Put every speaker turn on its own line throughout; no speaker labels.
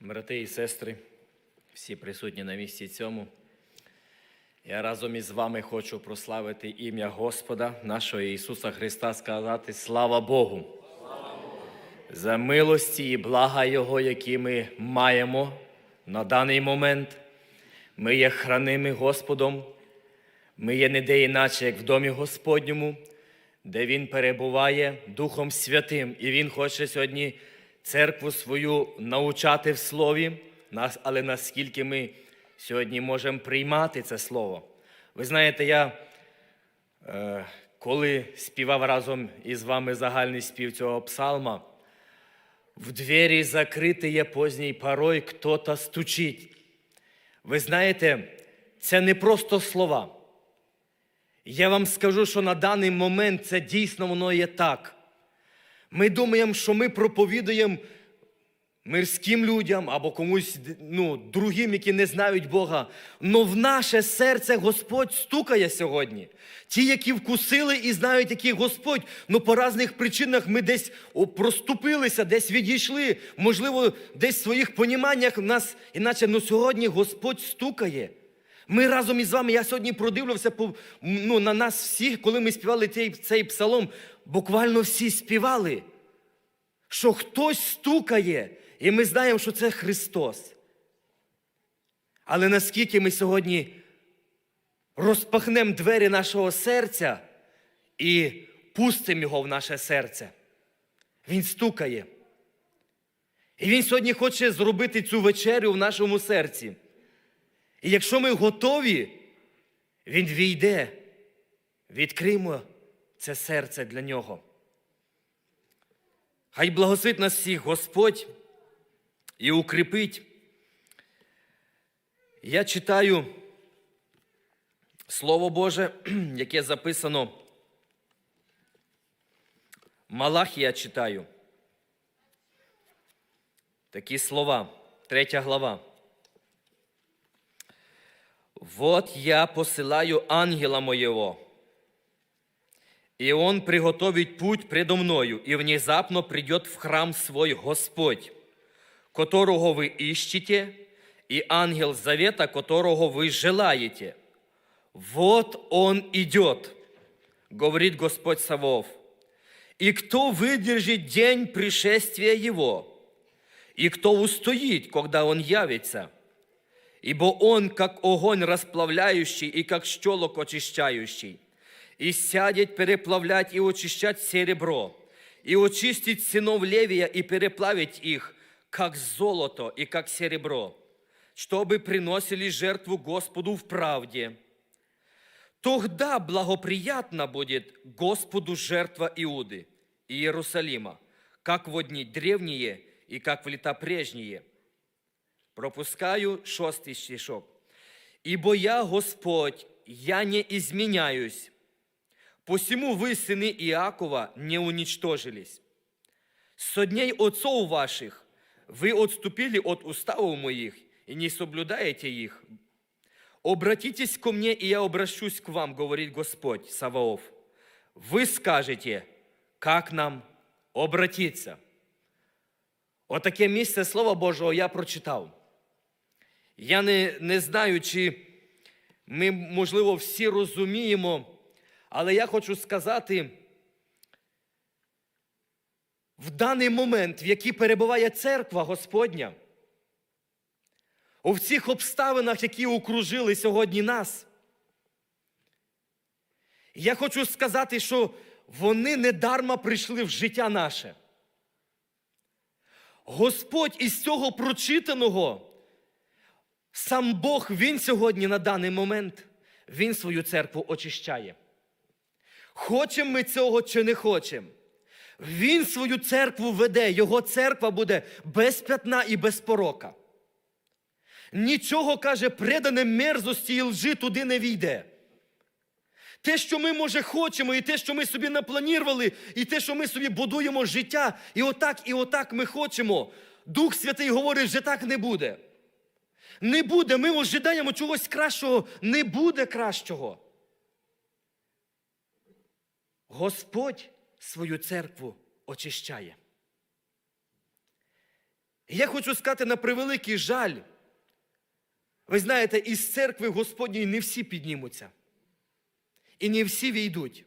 брати і сестри, всі присутні на місці цьому. Я разом із вами хочу прославити ім'я Господа, нашого Ісуса Христа, сказати слава Богу. За милості і блага Його, які ми маємо на даний момент. Ми є храними Господом, ми є не де іначе, як в домі Господньому, де Він перебуває Духом Святим. І Він хоче сьогодні церкву свою навчати в слові, але наскільки ми сьогодні можемо приймати це слово. Ви знаєте, я е, коли співав разом із вами загальний спів цього псалма, в двері закритые поздній порой хто-то стучить. Ви знаєте, це не просто слова. Я вам скажу, що на даний момент це дійсно воно є так. Ми думаємо, що ми проповідуємо мирським людям або комусь ну, другим, які не знають Бога. Но в наше серце Господь стукає сьогодні. Ті, які вкусили і знають, який Господь, ну по різних причинах ми десь проступилися, десь відійшли, можливо, десь в своїх поніманнях в нас, іначе ну, сьогодні Господь стукає. Ми разом із вами, я сьогодні продивлювався ну, на нас всіх, коли ми співали цей псалом, буквально всі співали що хтось стукає, і ми знаємо, що це Христос. Але наскільки ми сьогодні розпахнемо двері нашого серця і пустимо його в наше серце, Він стукає. І Він сьогодні хоче зробити цю вечерю в нашому серці. І якщо ми готові, Він війде, відкриємо це серце для нього. Хай благословить нас всіх Господь і укріпить. Я читаю Слово Боже, яке записано. Малахія читаю. Такі слова, третя глава. Вот я посилаю ангела моєго, и он приготовит путь предо мною, и внезапно придет в храм свой Господь, которого вы ищете, и ангел завета, которого вы желаете. Вот он идет, говорит Господь Савов. И кто выдержит день пришествия его, и кто устоит, когда он явится? Ибо он, как огонь расплавляющий и как щелок очищающий и сядет переплавлять и очищать серебро, и очистить сынов Левия и переплавить их, как золото и как серебро, чтобы приносили жертву Господу в правде. Тогда благоприятна будет Господу жертва Иуды и Иерусалима, как в дни древние и как в лета прежние. Пропускаю шостий стишок. «Ибо я, Господь, я не изменяюсь, Посему вы, сыны Иакова, не уничтожились. Со дней отцов ваших вы отступили от уставов моих и не соблюдаете их. Обратитесь ко мне, и я обращусь к вам, говорит Господь Саваоф. Вы скажете, как нам обратиться. Отаке місце Слова Божого я прочитав. Я не, не знаю, чи ми, можливо, всі розуміємо. Але я хочу сказати, в даний момент, в який перебуває церква Господня, у всіх обставинах, які окружили сьогодні нас, я хочу сказати, що вони недарма прийшли в життя наше. Господь із цього прочитаного, сам Бог, Він сьогодні на даний момент, Він свою церкву очищає. Хочемо ми цього чи не хочемо. Він свою церкву веде, його церква буде без п'ятна і без порока. Нічого, каже, предане мерзості і лжи туди не війде. Те, що ми, може, хочемо, і те, що ми собі напланірували, і те, що ми собі будуємо життя, і отак, і отак ми хочемо. Дух Святий говорить, що так не буде. Не буде. Ми ожидаємо чогось кращого, не буде кращого. Господь свою церкву очищає.
Я хочу сказати на превеликий жаль. Ви знаєте, із церкви Господньої не всі піднімуться. І не всі війдуть.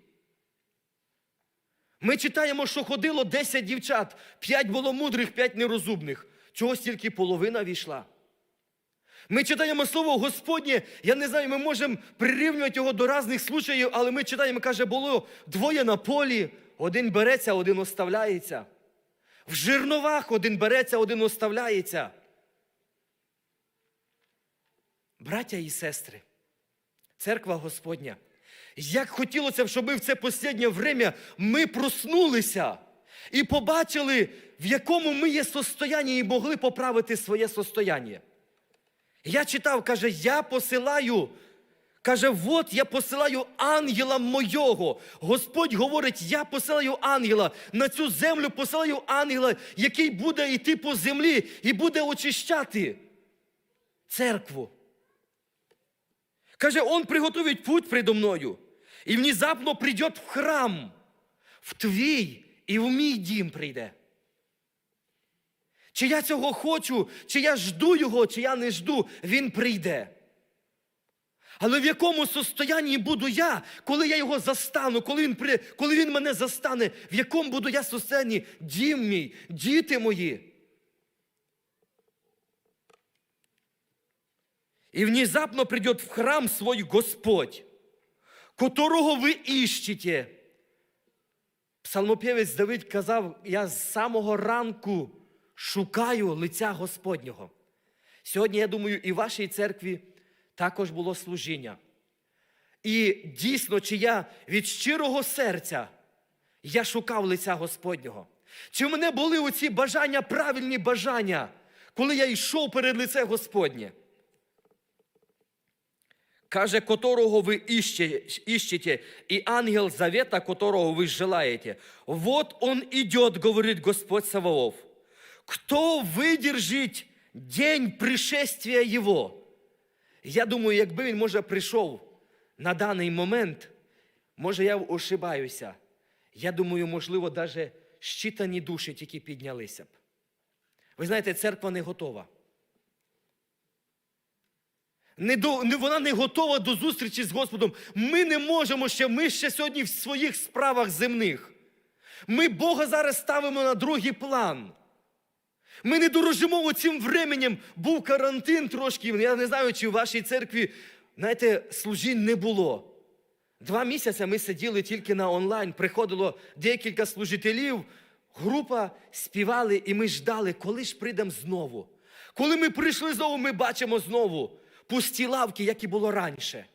Ми читаємо, що ходило 10 дівчат, 5 було мудрих, 5 нерозумних. Чогось тільки половина війшла. Ми читаємо слово Господнє. Я не знаю, ми можемо прирівнювати його до різних случаїв, але ми читаємо, каже, було двоє на полі, один береться, один оставляється. В жерновах один береться, один оставляється. Браття і сестри, церква Господня. Як хотілося б, щоб ми в це останнє время ми проснулися і побачили, в якому ми є состоянні і могли поправити своє состояння. Я читав, каже, я посилаю. Каже, от я посилаю ангела мойого. Господь говорить, я посилаю ангела. На цю землю посилаю ангела, який буде йти по землі і буде очищати церкву. Каже, он приготовить путь предо мною, і внезапно придет в храм, в твій і в мій дім прийде. Чи я цього хочу, чи я жду його, чи я не жду, він прийде. Але в якому состоянні буду я, коли я його застану, коли він, при... коли він мене застане, в якому буду я состоянні? Дім мій, діти мої. І внезапно придет в храм свой Господь, которого ви іщете. Псалмопівець Давид казав, я з самого ранку шукаю лиця Господнього. Сьогодні, я думаю, і в вашій церкві також було служіння. І дійсно, чи я від щирого серця я шукав лиця Господнього. Чи в мене були оці бажання, правильні бажання, коли я йшов перед лице Господнє? Каже, которого ви ищете, і ангел завета, которого ви желаете. Вот он идет, говорит Господь Саваоф. Кто выдержит день пришествия Его? Я думаю, якби він, може, прийшов на даний момент, може, я ошибаюся. Я думаю, можливо, навіть щитані душі тільки піднялися б. Ви знаєте, церква не готова. Не до, не, вона не готова до зустрічі з Господом. Ми не можемо ще, ми ще сьогодні в своїх справах земних. Ми Бога зараз ставимо на другий план. Ми не дорожимо цим временем. Був карантин трошки. Я не знаю, чи в вашій церкві, знаєте, служінь не було. Два місяці ми сиділи тільки на онлайн. Приходило декілька служителів, група співали, і ми ждали, коли ж прийдемо знову. Коли ми прийшли знову, ми бачимо знову пусті лавки, як і було раніше.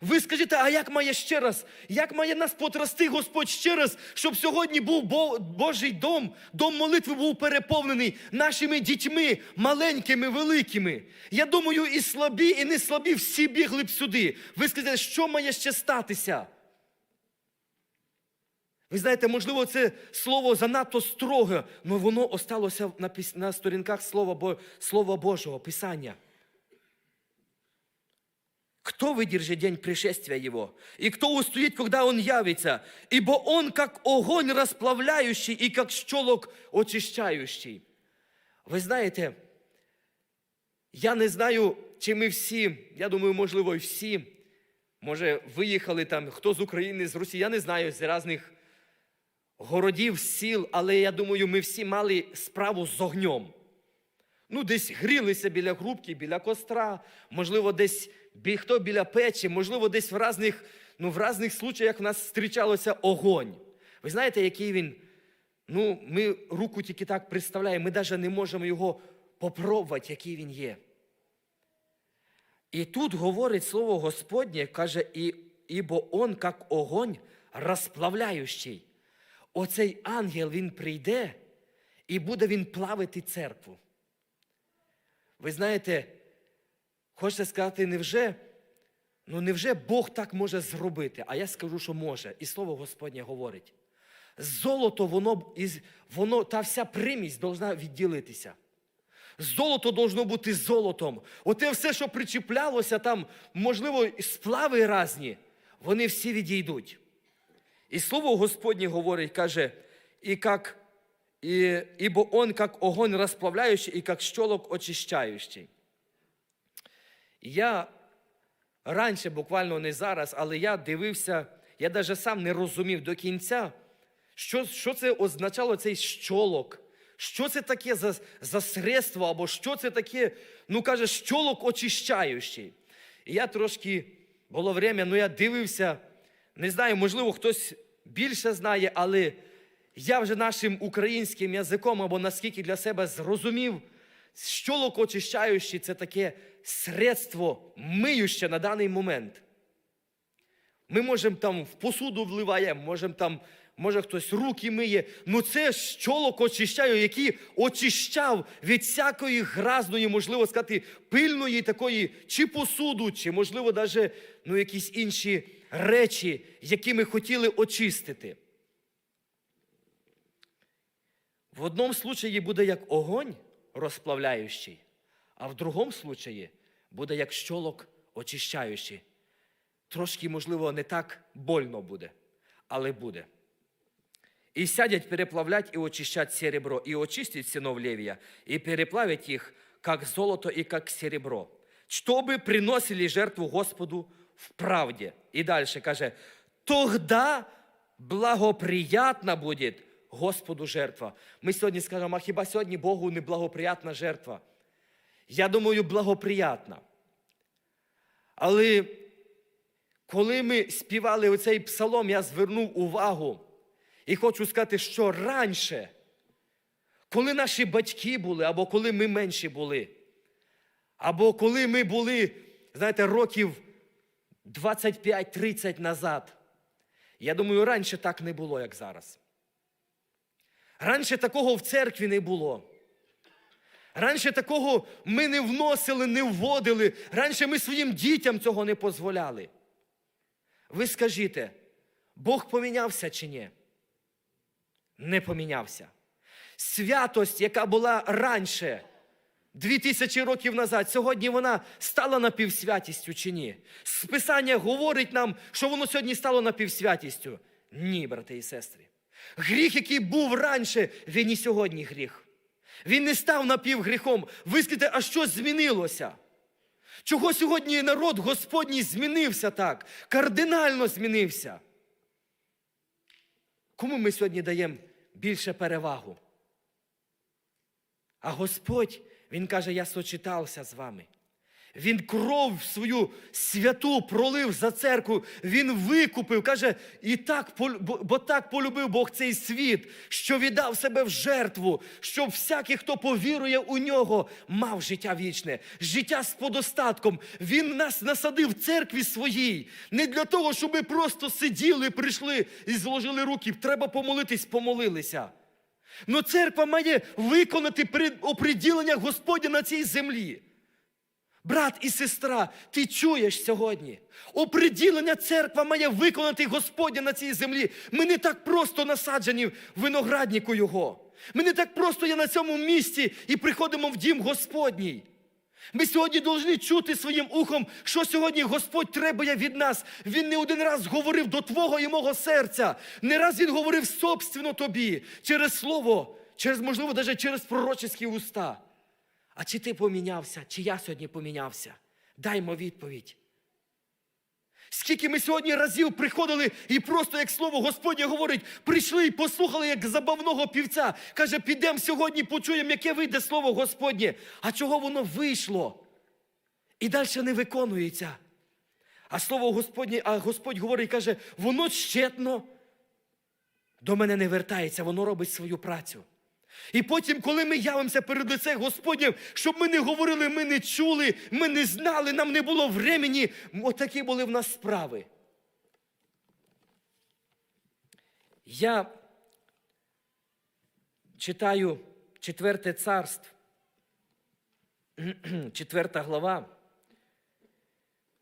Ви скажіть, а як має ще раз, як має нас потрасти Господь ще раз, щоб сьогодні був Божий дом, дом молитви був переповнений нашими дітьми, маленькими, великими. Я думаю, і слабі, і не слабі всі бігли б сюди. Ви скажете, що має ще статися? Ви знаєте, можливо, це слово занадто строге, але воно осталося на, сторінках Слова Божого, Писання. Кто выдержит день пришествия Его? И кто устоит, когда Он явится? Ибо Он как огонь расплавляющий и как щелок очищающий. Ви знаєте, я не знаю, чи ми всі, я думаю, можливо, і всі, може, виїхали там, хто з України, з Росії, я не знаю, з різних городів, сіл, але я думаю, ми всі мали справу з огнем. Ну, десь грілися біля грубки, біля костра, можливо, десь хто біля печі, можливо, десь в різних, ну, в різних случаях в нас зустрічалося огонь. Ви знаєте, який він? Ну, ми руку тільки так представляємо, ми навіть не можемо його попробувати, який він є. І тут говорить слово Господнє, каже, і, ібо он, як огонь, розплавляючий. Оцей ангел він прийде і буде він плавити церкву. Ви знаєте, хочеться сказати, невже? Ну невже Бог так може зробити? А я скажу, що може. І слово Господнє говорить. Золото, воно, воно та вся примість должна відділитися. Золото должно бути золотом. Оте все, що причіплялося там, можливо, сплави різні, вони всі відійдуть. І слово Господнє говорить, каже, і як и, ибо он как огонь расплавляющий и как щелок очищающий. Я раніше, буквально не зараз, але я дивився, я навіть сам не розумів до кінця, що, що це означало цей щолок. Що це таке за, за средство, або що це таке, ну каже, щолок очищаючий. І я трошки було время, ну я дивився, не знаю, можливо, хтось більше знає, але я вже нашим українським язиком або наскільки для себе зрозумів, щолок очищаючий це таке средство миюще на даний момент. Ми можемо там в посуду вливаємо, можемо там, може хтось руки миє. Ну це щолок очищаю, який очищав від всякої гразної, можливо сказати, пильної такої чи посуду, чи, можливо, навіть ну, якісь інші речі, які ми хотіли очистити. В одному случаї буде як огонь розплавляючий, а в другому случаї буде як щолок очищаючий. Трошки, можливо, не так больно буде, але буде. И сядет переплавлять и очищать серебро, и очистить сынов Левия, и переплавить их, как золото и как серебро, чтобы приносили жертву Господу в правде. И дальше каже, тогда благоприятна будет Господу жертва. Ми сьогодні скажемо, а хіба сьогодні Богу не благоприятна жертва? Я думаю, благоприятна. Але коли ми співали оцей псалом, я звернув увагу і хочу сказати, що раніше, коли наші батьки були, або коли ми менші були, або коли ми були, знаєте, років 25-30 назад, я думаю, раніше так не було, як зараз. Раніше такого в церкві не було. Раніше такого ми не вносили, не вводили. Раніше ми своїм дітям цього не дозволяли. Ви скажіть, Бог помінявся чи ні? Не помінявся. Святость, яка була раніше, дві тисячі років назад, сьогодні вона стала напівсвятістю чи ні? Списання говорить нам, що воно сьогодні стало напівсвятістю. Ні, брати і сестри. Гріх, який був раніше, він і сьогодні гріх. Він не став напівгріхом. Ви скажете, а що змінилося? Чого сьогодні народ Господній змінився так? Кардинально змінився. Кому ми сьогодні даємо більше перевагу? А Господь, Він каже, я сочетався з вами. Він кров свою святу пролив за церкву, він викупив, каже, і так, бо так полюбив Бог цей світ, що віддав себе в жертву, щоб всякий, хто повірує у нього, мав життя вічне, життя з подостатком. Він нас насадив в церкві своїй. Не для того, щоб ми просто сиділи, прийшли і зложили руки. Треба помолитись, помолилися. Но церква має виконати при- оприділення Господня на цій землі. Брат і сестра, ти чуєш сьогодні? Оприділення церква має виконати Господня на цій землі. Ми не так просто насаджені в винограднику Його. Ми не так просто є на цьому місці і приходимо в дім Господній. Ми сьогодні повинні чути своїм ухом, що сьогодні Господь требує від нас. Він не один раз говорив до Твого і мого серця. Не раз Він говорив собственно тобі через слово, через, можливо, навіть через пророчеські уста. А чи ти помінявся, чи я сьогодні помінявся? Даймо відповідь. Скільки ми сьогодні разів приходили і просто як слово Господнє говорить, прийшли і послухали як забавного півця. Каже, підемо сьогодні, почуємо, яке вийде слово Господнє. А чого воно вийшло? І далі не виконується. А слово Господнє, а Господь говорить, каже, воно щетно до мене не вертається, воно робить свою працю. І потім, коли ми явимося перед лицем Господнім, щоб ми не говорили, ми не чули, ми не знали, нам не було времени, отакі були в нас справи. Я читаю четверте царство, четверта глава,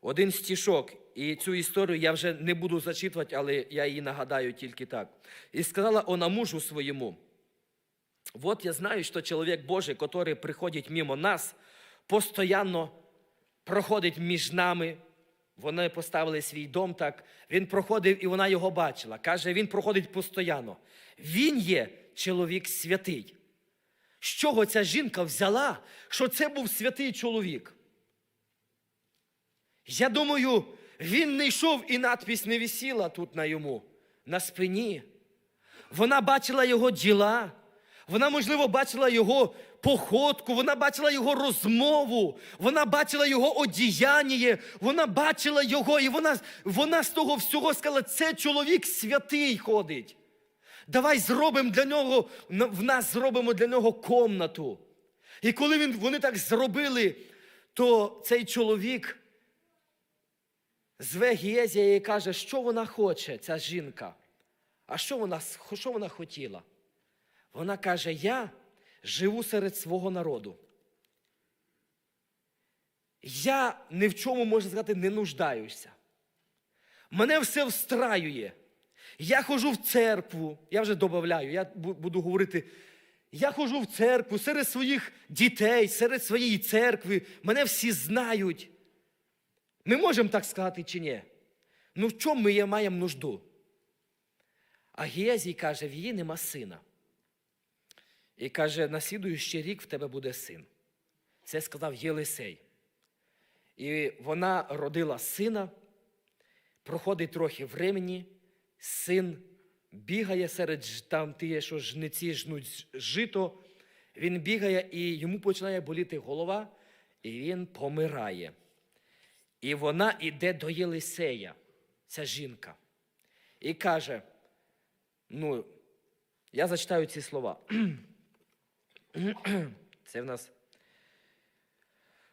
один стішок. І цю історію я вже не буду зачитувати, але я її нагадаю тільки так. І сказала вона мужу своєму. Вот я знаю, что человек Божий, который приходить мимо нас, постоянно проходить між нами. Вони поставили свій дом так. Він проходив і вона його бачила. Каже, він проходить постійно. Він є чоловік святий. З чого ця жінка взяла, що це був святий чоловік? Я думаю, він не йшов і надпись не висіла тут на йому, на спині. Вона бачила його діла, вона, можливо, бачила його походку, вона бачила його розмову, вона бачила його одіяння, вона бачила його, і вона, вона з того всього сказала, це чоловік святий ходить. Давай зробимо для нього, в нас зробимо для нього комнату. І коли він, вони так зробили, то цей чоловік зве Гієзія і каже, що вона хоче, ця жінка. А що вона, що вона хотіла? Вона каже: Я живу серед свого народу. Я ні в чому, можна сказати, не нуждаюся. Мене все встраює. Я ходжу в церкву, я вже додаю, я буду говорити. Я ходжу в церкву серед своїх дітей, серед своєї церкви. Мене всі знають. Ми можемо так сказати чи ні? Ну в чому ми маємо нужду? А Гієзій каже, в її нема сина. І каже, на слідуючий рік в тебе буде син. Це сказав Єлисей. І вона родила сина, проходить трохи времени, син бігає серед там ті, що жниці жнуть жито. Він бігає і йому починає боліти голова, і він помирає. І вона йде до Єлисея, ця жінка, і каже: ну, я зачитаю ці слова. Це в нас.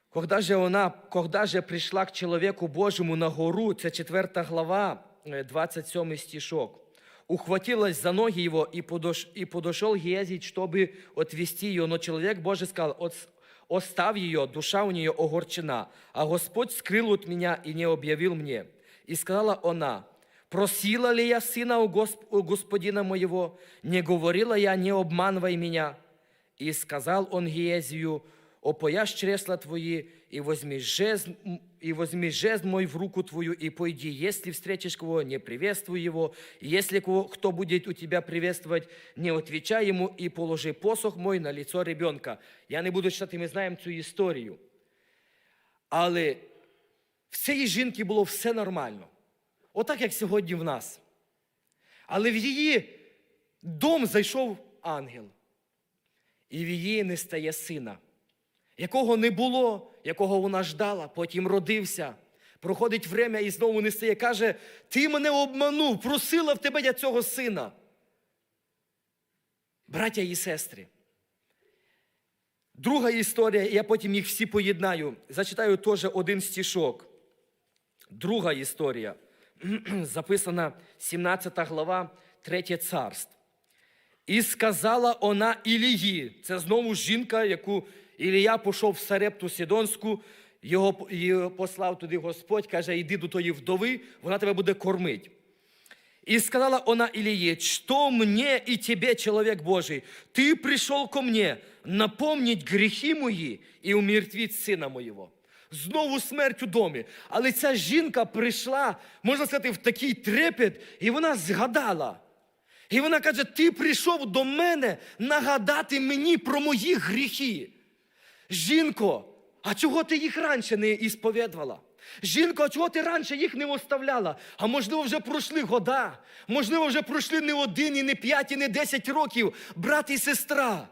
Когда же она, когда же пришла к человеку Божьему на гору, це 4 глава, е, 27 стишок, ухватилась за ноги его и, подош, и подошел Гезий, чтобы отвести ее. Но человек Божий сказал, «От- оставь ее, душа у нее огорчена. А Господь скрыл от меня и не объявил мне. И сказала она, просила ли я сына у, Госп- у господина моего? Не говорила я, не обманывай меня. И сказал он Гиезию, опояшь чресла твои, и возьми жезл, и возьми жезл мой в руку твою, и пойди, если встретишь кого, не приветствуй его, если кого, кто будет у тебя приветствовать, не отвечай ему, и положи посох мой на лицо ребенка. Я не буду читати, ми знаємо цю історію. Але в цієї жінки було все нормально. Отак, як сьогодні в нас. Але в її дом зайшов ангел і в її не стає сина, якого не було, якого вона ждала, потім родився. Проходить время і знову не стає. Каже, ти мене обманув, просила в тебе я цього сина. Браття і сестри. Друга історія, я потім їх всі поєднаю. Зачитаю теж один стішок. Друга історія. Записана 17 глава, 3 царств. І сказала вона Ілії, це знову жінка, яку Ілія пішов в Сарепту Сідонську, його, його послав туди Господь, каже, йди до тої вдови, вона тебе буде кормити. И сказала она Илие, что мне и тебе, человек Божий, ты пришел ко мне напомнить гріхи мої і умертвить сина моєго. Знову смерть у домі. Але ця жінка прийшла, можна сказати, в такий трепет, і вона згадала. І вона каже: Ти прийшов до мене нагадати мені про мої гріхи. Жінко, а чого ти їх раніше не ісповідувала? Жінко, а чого ти раніше їх не оставляла? А можливо, вже пройшли года, можливо, вже пройшли не один, і не п'ять, і не десять років, брат і сестра.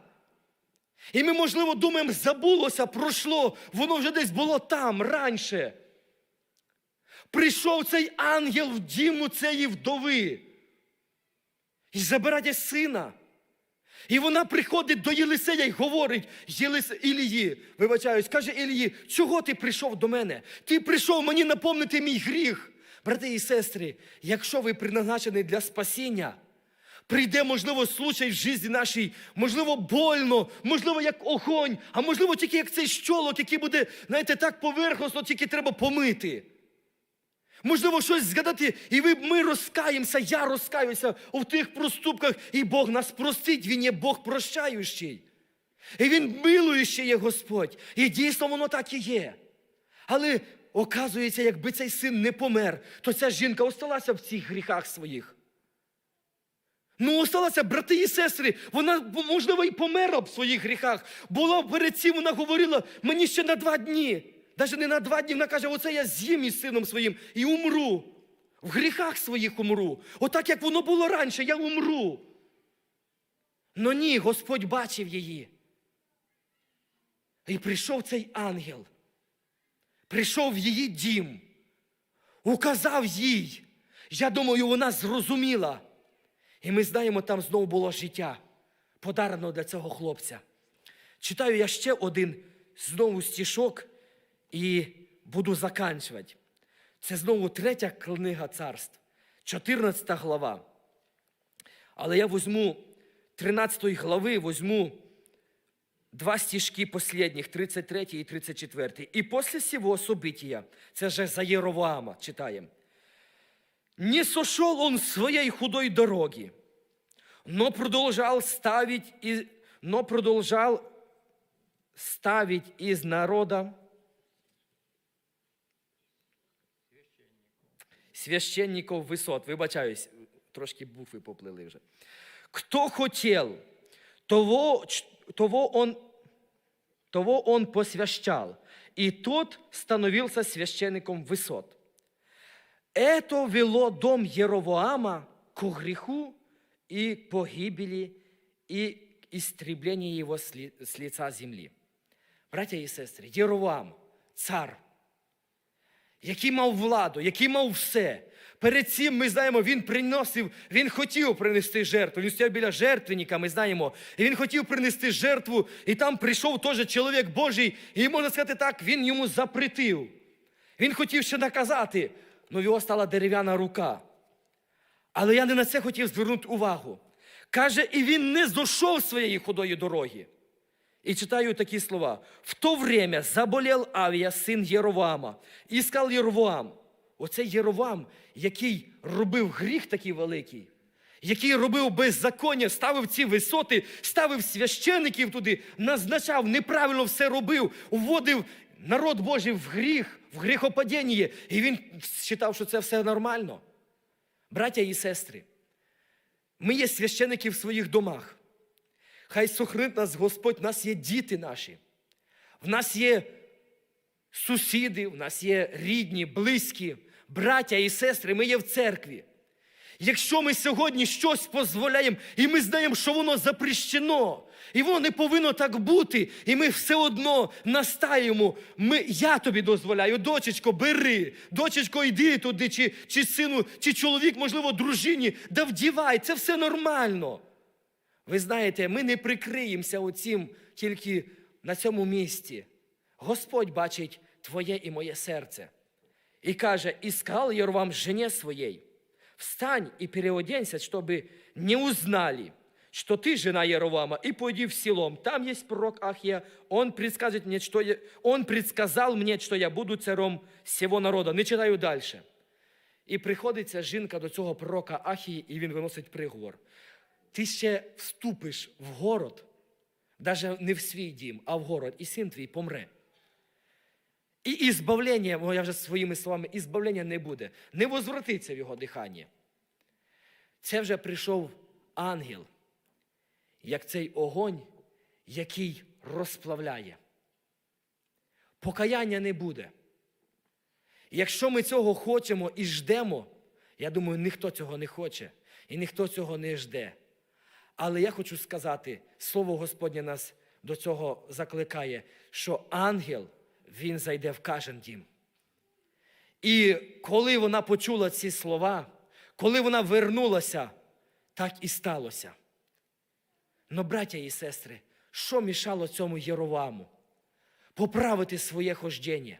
І ми, можливо, думаємо, забулося, пройшло, воно вже десь було там раніше. Прийшов цей ангел в дім у цієї вдови і забирає сина. І вона приходить до Єлисея і говорить Єлис... Ілії, вибачаюсь, каже Ілії, чого ти прийшов до мене? Ти прийшов мені напомнити мій гріх. Брати і сестри, якщо ви призначені для спасіння, прийде, можливо, случай в житті нашій, можливо, больно, можливо, як огонь, а можливо, тільки як цей щолок, який буде, знаєте, так поверхностно, тільки треба помити. Можливо, щось згадати, і ви, ми розкаємося, я розкаюся у тих проступках, і Бог нас простить, Він є Бог прощаючий. І Він милуючий є Господь. І дійсно воно так і є. Але оказується, якби цей син не помер, то ця жінка осталася в цих гріхах своїх. Ну, осталося, брати і сестри, вона, можливо, і померла б в своїх гріхах. Була перед цим, вона говорила, мені ще на два дні. Навіть не на два дні, вона каже, оце я з'їм із сином своїм і умру. В гріхах своїх умру. Отак, як воно було раніше, я умру. Но ні, Господь бачив її. І прийшов цей ангел, прийшов в її дім, указав їй. Я думаю, вона зрозуміла. І ми знаємо, там знову було життя, подарено для цього хлопця. Читаю я ще один знову стішок і буду заканчувати. Це знову третя книга царств, 14 глава. Але я візьму 13 глави, візьму два стишки последних, 33 і 34. І після сего события, це вже за Єровоама читаємо. Не сошел он своей худой дороги, но продолжал ставить, но продолжал ставить из народа священников висот. Вибачаюсь, трошки букви поплили вже. Кто хотел, того, того он того он посвящал, и тот становился священником высот. Это вело дом Еровоама к греху и погибели и истреблению его с ли- с лица земли. Браття і сестри, Єровоам, цар, який мав владу, який мав все. Перед цим ми знаємо, він приносив, він хотів принести жертву. Він стояв біля жертвенника, ми знаємо. І він хотів принести жертву, і там прийшов теж чоловік Божий, і можна сказати так, він йому запретив. Він хотів ще наказати, але в його стала дерев'яна рука. Але я не на це хотів звернути увагу. Каже, і він не зійшов своєї худої дороги. И читаю такие слова. В то время заболел Авія, син Єровама, і сказав Єровоам. Оце Єровам, який робив гріх такий великий, який робив беззаконня, ставив ці висоти, ставив священиків туди, назначав, неправильно все робив, вводив народ Божий в гріх, в гріхопадіння. І він вважав, що це все нормально. Браття і сестри, ми є священики в своїх домах. Хай сохранить нас Господь, в нас є діти наші, в нас є сусіди, в нас є рідні, близькі, браття і сестри, ми є в церкві. Якщо ми сьогодні щось дозволяємо, і ми знаємо, що воно запрещено, і воно не повинно так бути, і ми все одно настаємо, ми, я тобі дозволяю, дочечко, бери, дочечко, йди туди, чи, чи сину, чи чоловік, можливо, дружині, да вдівай, це все нормально. Ви знаєте, ми не прикриємося оцім тільки на цьому місці. Господь бачить твоє і моє серце. І каже, і сказал Єрвам жене своей, встань и переоденься, чтобы не узнали, что ты жена Яровама, и пойди в селом. Там есть пророк Ахия, он предсказывает мне, что я, он предсказал мне, что я буду царем всього народа. Не читаю дальше. І приходить ця жінка до цього пророка Ахії, і він виносить приговор. Ти ще вступиш в город, навіть не в свій дім, а в город, і син твій помре. І ізбавлення, я вже своїми словами, ізбавлення не буде, не возвратиться в його дихання. Це вже прийшов ангел, як цей огонь, який розплавляє. Покаяння не буде. Якщо ми цього хочемо і ждемо, я думаю, ніхто цього не хоче і ніхто цього не жде. Але я хочу сказати, Слово Господнє нас до цього закликає, що ангел, він зайде в кожен дім. І коли вона почула ці слова, коли вона вернулася, так і сталося. Но, браття і сестри, що мішало цьому Єроваму? Поправити своє хождення.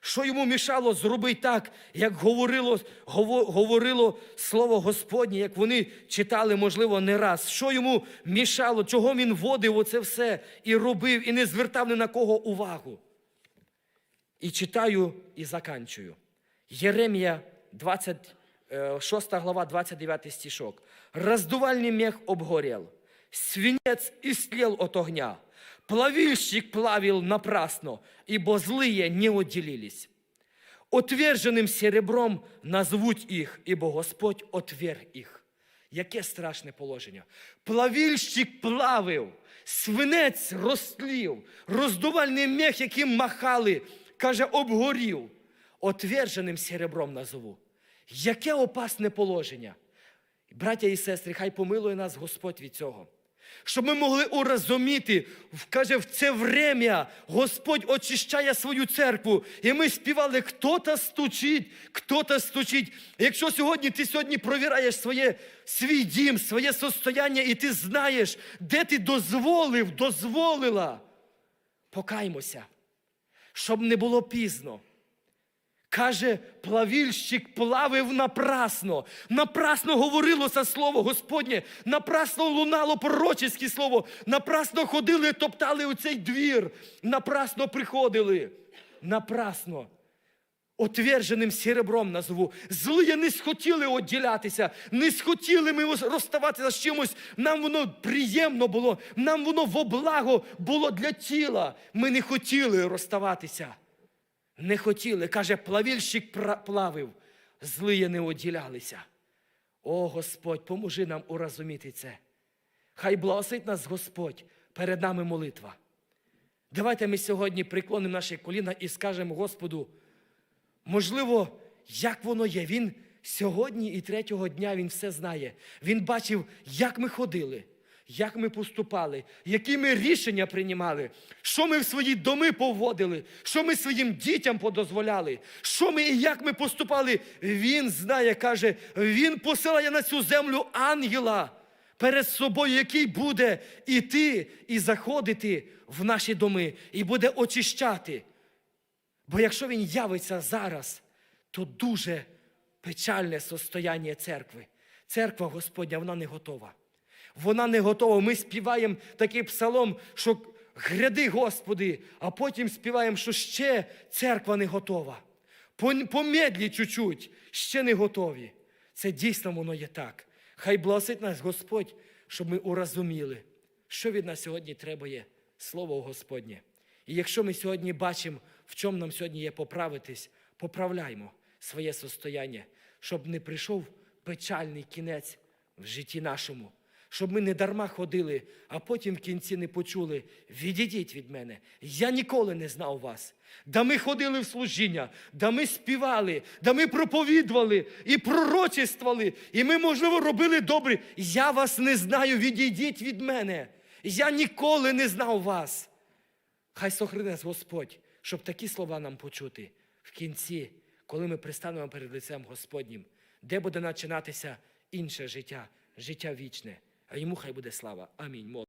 Що йому мішало зробити так, як говорило, говорило Слово Господнє, як вони читали, можливо, не раз. Що йому мішало, чого він вводив оце все і робив, і не звертав ні на кого увагу. І читаю і заканчую. Єремія 26 глава, 29 стишок. Раздувальный мех обгорел, свинец истлел от огня, плавильщик плавил напрасно, ибо злые не отделились. Отверженным серебром назвуть их, ибо Господь отверг их. Яке страшне положення. Плавільщик плавив, свинець розтлів, роздувальний мех, яким махали, каже, обгорів. Отверженим серебром назову. Яке опасне положення. Браття і сестри, хай помилує нас Господь від цього. Щоб ми могли урозуміти, каже, в це время Господь очищає свою церкву. І ми співали, хто-то стучить, хто-то стучить. Якщо сьогодні ти сьогодні провіраєш своє, свій дім, своє состояння, і ти знаєш, де ти дозволив, дозволила, покаймося, щоб не було пізно. Каже, плавільщик плавив напрасно. Напрасно говорилося слово Господнє, напрасно лунало пророчеське слово, напрасно ходили, топтали у цей двір, напрасно приходили. Напрасно. Отверженим серебром назву. Злиє не схотіли відділятися, не схотіли ми розставатися з чимось. Нам воно приємно було, нам воно во благо було для тіла. Ми не хотіли розставатися. Не хотіли, каже, плавільщик плавив, злиє не одділялися. О Господь, поможи нам урозуміти це. Хай благословить нас Господь, перед нами молитва. Давайте ми сьогодні приклонимо наші коліна і скажемо Господу, можливо, як воно є. Він сьогодні і третього дня він все знає. Він бачив, як ми ходили, як ми поступали, які ми рішення приймали, що ми в свої доми поводили, що ми своїм дітям подозволяли, що ми і як ми поступали. Він знає, каже, він посилає на цю землю ангела перед собою, який буде іти і заходити в наші доми, і буде очищати. Бо якщо він явиться зараз, то дуже печальне состояння церкви. Церква Господня, вона не готова. Вона не готова. Ми співаємо такий псалом, що гряди, Господи, а потім співаємо, що ще церква не готова. Помедлі чуть-чуть, ще не готові. Це дійсно воно є так. Хай благословить нас Господь, щоб ми урозуміли, що від нас сьогодні треба є Слово Господнє. І якщо ми сьогодні бачимо, в чому нам сьогодні є поправитись, поправляймо своє состояння, щоб не прийшов печальний кінець в житті нашому. Щоб ми не дарма ходили, а потім в кінці не почули: відійдіть від мене, я ніколи не знав вас. Да ми ходили в служіння, да ми співали, да ми проповідували і пророчествували, і ми, можливо, робили добре. Я вас не знаю, відійдіть від мене. Я ніколи не знав вас. Хай сохрани Господь, щоб такі слова нам почути в кінці, коли ми пристанемо перед лицем Господнім, де буде починатися інше життя, життя вічне. А йому хай буде слава. Амінь.